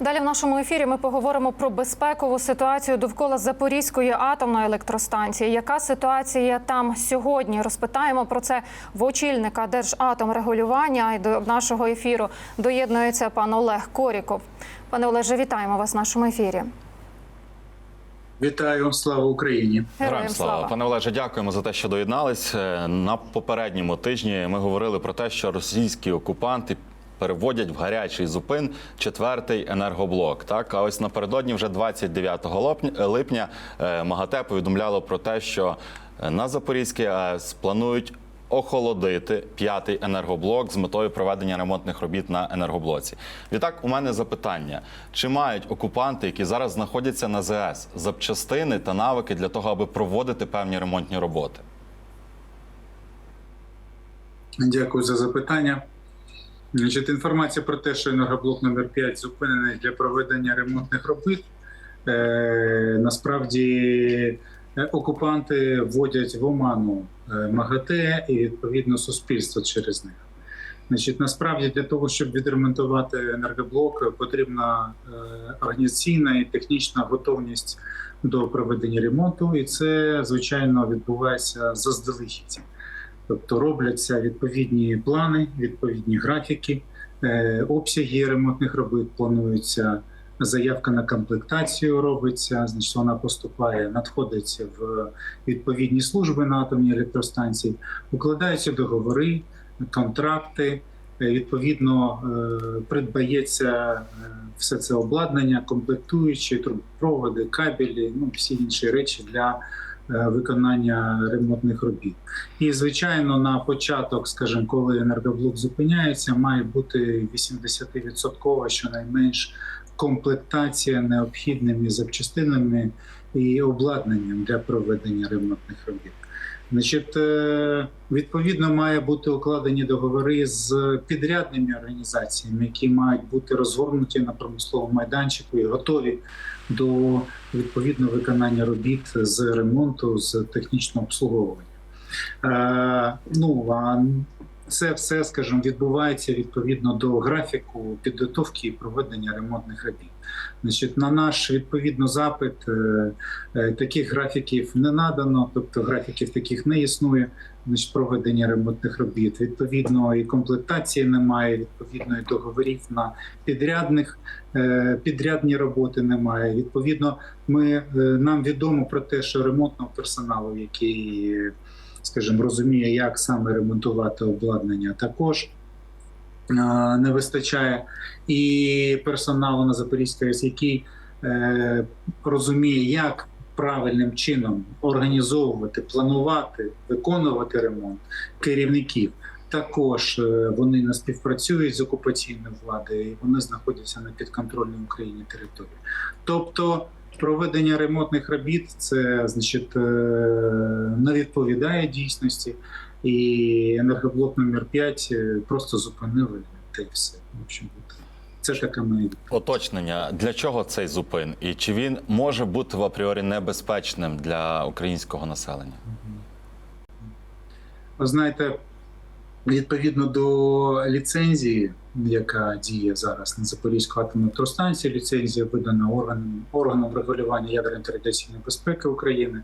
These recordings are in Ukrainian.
Далі в нашому ефірі ми поговоримо про безпекову ситуацію довкола Запорізької атомної електростанції. Яка ситуація там сьогодні? Розпитаємо про це в очільника Держатомрегулювання. І до нашого ефіру доєднується пан Олег Коріков. Пане Олеже, вітаємо вас в нашому ефірі. Вітаю, слава Україні! Героям слава. Пане Олеже, дякуємо за те, що доєднались. Е, На попередньому тижні ми говорили про те, що російські окупанти переводять в гарячий зупин четвертий енергоблок. Так, а ось напередодні, вже 29 липня- е, МАГАТЕ повідомляло про те, що е, на Запорізькій АЕС планують охолодити п'ятий енергоблок з метою проведення ремонтних робіт на енергоблоці. Відтак, у мене запитання: чи мають окупанти, які зараз знаходяться на ЗС, запчастини та навики для того, аби проводити певні ремонтні роботи? Дякую за запитання. Значить, інформація про те, що енергоблок номер 5 зупинений для проведення ремонтних робіт. Е, насправді е, окупанти вводять в оману е, МАГАТЕ і відповідно суспільство через них. Значить, насправді для того, щоб відремонтувати енергоблок, потрібна організаційна і технічна готовність до проведення ремонту, і це звичайно відбувається заздалегідь. Тобто робляться відповідні плани, відповідні графіки, е, обсяги ремонтних робіт плануються. Заявка на комплектацію робиться, значить вона поступає, надходить в відповідні служби на атомній електростанції, укладаються договори, контракти. е, Відповідно, е, придбається все це обладнання, комплектуючі, трубопроводи, кабелі, ну всі інші речі для виконання ремонтних робіт. І звичайно, на початок, скажімо, коли енергоблок зупиняється, має бути 80% щонайменш комплектація необхідними запчастинами і обладнанням для проведення ремонтних робіт. Значить, е, відповідно, має бути укладені договори з підрядними організаціями, які мають бути розгорнуті на промисловому майданчику і готові до відповідного виконання робіт з ремонту, з технічного обслуговування. Е, ну а це все, скажімо, відбувається відповідно до графіку підготовки і проведення ремонтних робіт. Значить, на наш відповідно запит е, е, таких графіків не надано, тобто графіків таких не існує. Значить, проведення ремонтних робіт. Відповідно, і комплектації немає, відповідно, і договорів на підрядних е, підрядні роботи немає. Відповідно, ми нам відомо про те, що ремонтного персоналу, який, скажімо, розуміє, як саме ремонтувати обладнання, також е, не вистачає і персоналу на Запорізькій АЕС, який е, розуміє, як правильним чином організовувати, планувати, виконувати ремонт керівників. Також е, вони не співпрацюють з окупаційною владою, і вони знаходяться на підконтрольній Україні території. Тобто проведення ремонтних робіт це значить е, не відповідає дійсності, і енергоблок номер 5 просто зупинили та й все. В общем, це така моя Оточнення для чого цей зупин, і чи він може бути в апріорі небезпечним для українського населення? Ви знаєте, відповідно до ліцензії, яка діє зараз на Запорізьку атомну електростанцію, ліцензія видана органом, органом регулювання ядерної та безпеки України,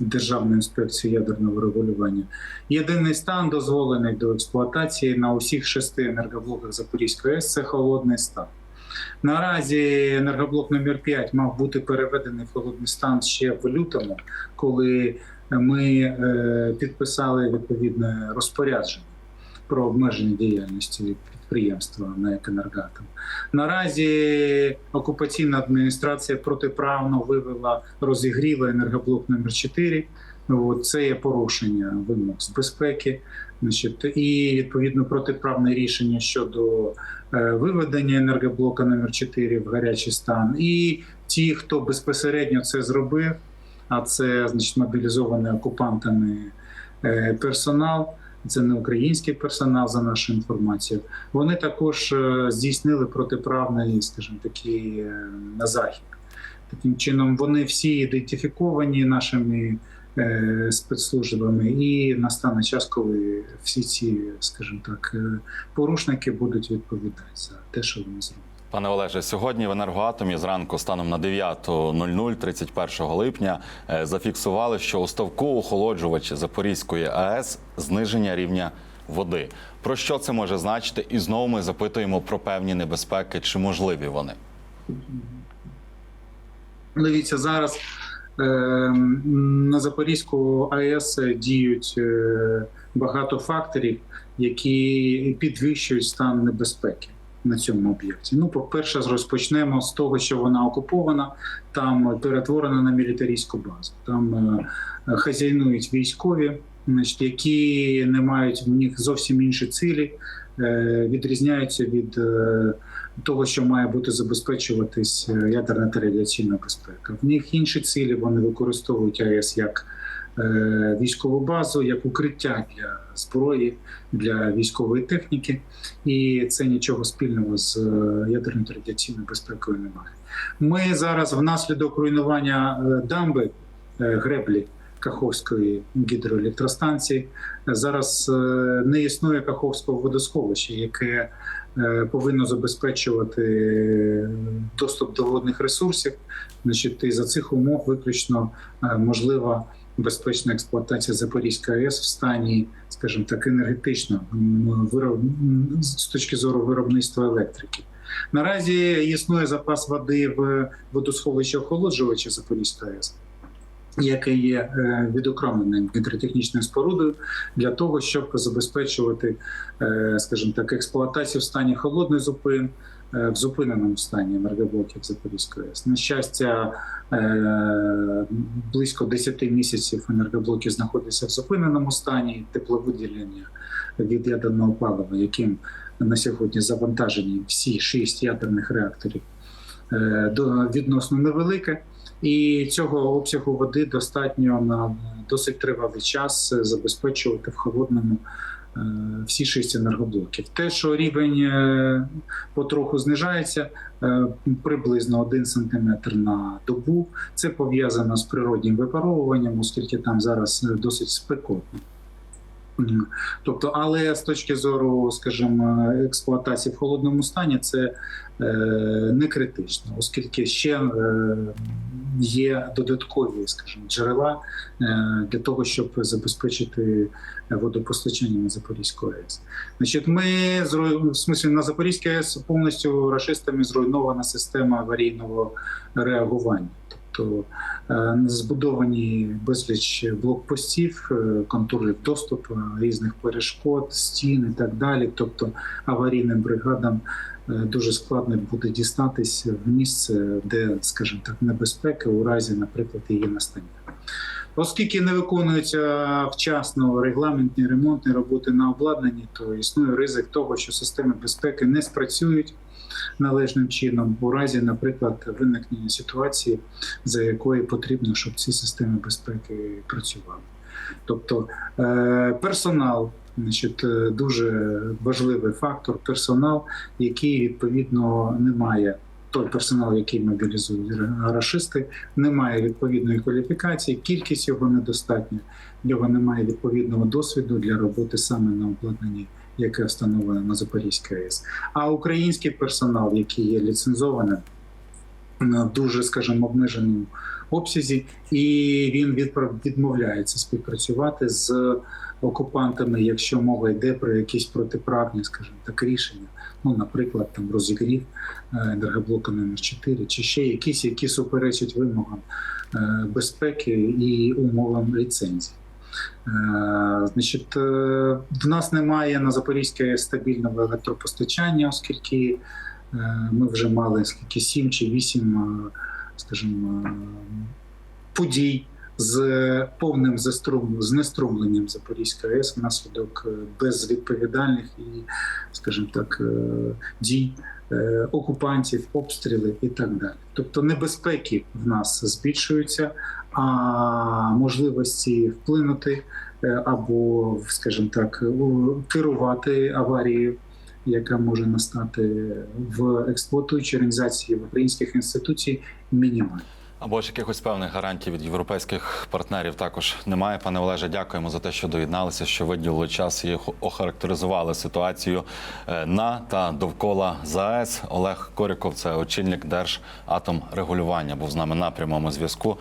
Державною інспекцією ядерного регулювання. Єдиний стан дозволений до експлуатації на усіх шести енергоблоках Запорізької АЕС – це холодний стан. Наразі енергоблок номер 5 мав бути переведений в холодний стан ще в лютому, коли ми е, підписали відповідне розпорядження про обмеження діяльності підприємства на «Екенергатом». Наразі окупаційна адміністрація протиправно вивела розігріла енергоблок номер 4 От, це є порушення вимог з безпеки. Значить, і відповідно протиправне рішення щодо е, виведення енергоблока номер 4 в гарячий стан. І ті, хто безпосередньо це зробив, а це значить мобілізований окупантами е, персонал. Це не український персонал, за нашу інформацію. Вони також е, здійснили протиправний, скажімо, такий е, на захід. Таким чином, вони всі ідентифіковані нашими е, спецслужбами, і настане час, коли всі ці, скажімо так, е, порушники будуть відповідати за те, що вони зробили. Пане Олеже, сьогодні в енергоатомі зранку станом на 9.00 31 липня е, зафіксували, що у ставку охолоджувачі Запорізької АЕС зниження рівня води. Про що це може значити? І знову ми запитуємо про певні небезпеки, чи можливі вони. Дивіться, зараз е, на Запорізьку АЕС діють е, багато факторів, які підвищують стан небезпеки на цьому об'єкті. Ну, по-перше, розпочнемо з того, що вона окупована, там перетворена на мілітарійську базу. Там е, хазяйнують військові, значить, які не мають в них зовсім інші цілі, е, відрізняються від. е, того, що має бути забезпечуватись ядерна та радіаційна безпека. В них інші цілі вони використовують АЕС як військову базу, як укриття для зброї, для військової техніки, і це нічого спільного з е, ядерною радіаційною безпекою немає. Ми зараз, внаслідок руйнування е, дамби е, греблі. Каховської гідроелектростанції зараз е, не існує Каховського водосховища, яке е, повинно забезпечувати е, доступ до водних ресурсів. Значить, і за цих умов виключно е, можлива безпечна експлуатація Запорізької АЕС в стані, скажімо так, енергетично вироб... з точки зору виробництва електрики. Наразі існує запас води в водосховищі охолоджувача Запорізької АЕС. Яке є е, відокремленим гідротехнічною спорудою для того, щоб забезпечувати, е, скажімо так, експлуатацію в стані холодних зупин, в зупиненому стані енергоблоків Запорізької АЕС. На щастя, е, близько 10 місяців енергоблоки знаходяться в зупиненому стані. Тепловиділення від ядерного палива, яким на сьогодні завантажені всі шість ядерних реакторів, е, відносно невелике. І цього обсягу води достатньо на досить тривалий час забезпечувати в холодному е, всі шість енергоблоків. Те, що рівень е, потроху знижається е, приблизно 1 см на добу, це пов'язано з природнім випаровуванням, оскільки там зараз е, досить спекотно. Тобто, але з точки зору, скажімо, експлуатації в холодному стані, це е, не критично, оскільки ще е, є додаткові, скажімо, джерела е, для того, щоб забезпечити водопостачання на Запорізьку АЕС. Значить, ми в смислі на Запорізькій АЕС повністю рашистами зруйнована система аварійного реагування. Тобто збудовані безліч блокпостів, е, контролів доступу, різних перешкод, стін і так далі. Тобто аварійним бригадам е, дуже складно буде дістатись в місце, де, скажімо так, небезпека у разі, наприклад, її настання. Оскільки не виконуються вчасно регламентні ремонтні роботи на обладнанні, то існує ризик того, що системи безпеки не спрацюють належним чином у разі, наприклад, виникнення ситуації, за якої потрібно, щоб ці системи безпеки працювали. Тобто е, персонал, значить, е, дуже важливий фактор, персонал, який відповідно не має. Той персонал, який мобілізують рашисти, не має відповідної кваліфікації, кількість його недостатня, в нього немає відповідного досвіду для роботи саме на обладнанні, яке встановлено на Запорізькій АЕС. А український персонал, який є ліцензованим на дуже, скажімо, обмеженому обсязі, і він відмовляється співпрацювати з окупантами, якщо мова йде про якісь протиправні, скажімо так, рішення. Ну, наприклад, там розігрів е, енергоблоку номер 4 чи ще якісь, які суперечать вимогам е, безпеки і умовам ліцензії. Е, Значить, в нас немає на Запорізькій стабільного електропостачання, оскільки ми вже мали скільки 7 чи 8, скажімо, е, подій з повним заструм, знеструмленням Запорізької АЕС внаслідок е, безвідповідальних і, скажімо так, е, дій е, окупантів, обстріли і так далі. Тобто небезпеки в нас збільшуються, а можливості вплинути або, скажімо так, керувати аварією, яка може настати в експлуатуючій організації в українських інституцій, мінімальні. Або ж якихось певних гарантій від європейських партнерів також немає. Пане Олеже, дякуємо за те, що доєдналися, що виділили час і охарактеризували ситуацію е, на та довкола ЗАЕС. Олег Коріков, це очільник Держатомрегулювання, був з нами на прямому зв'язку.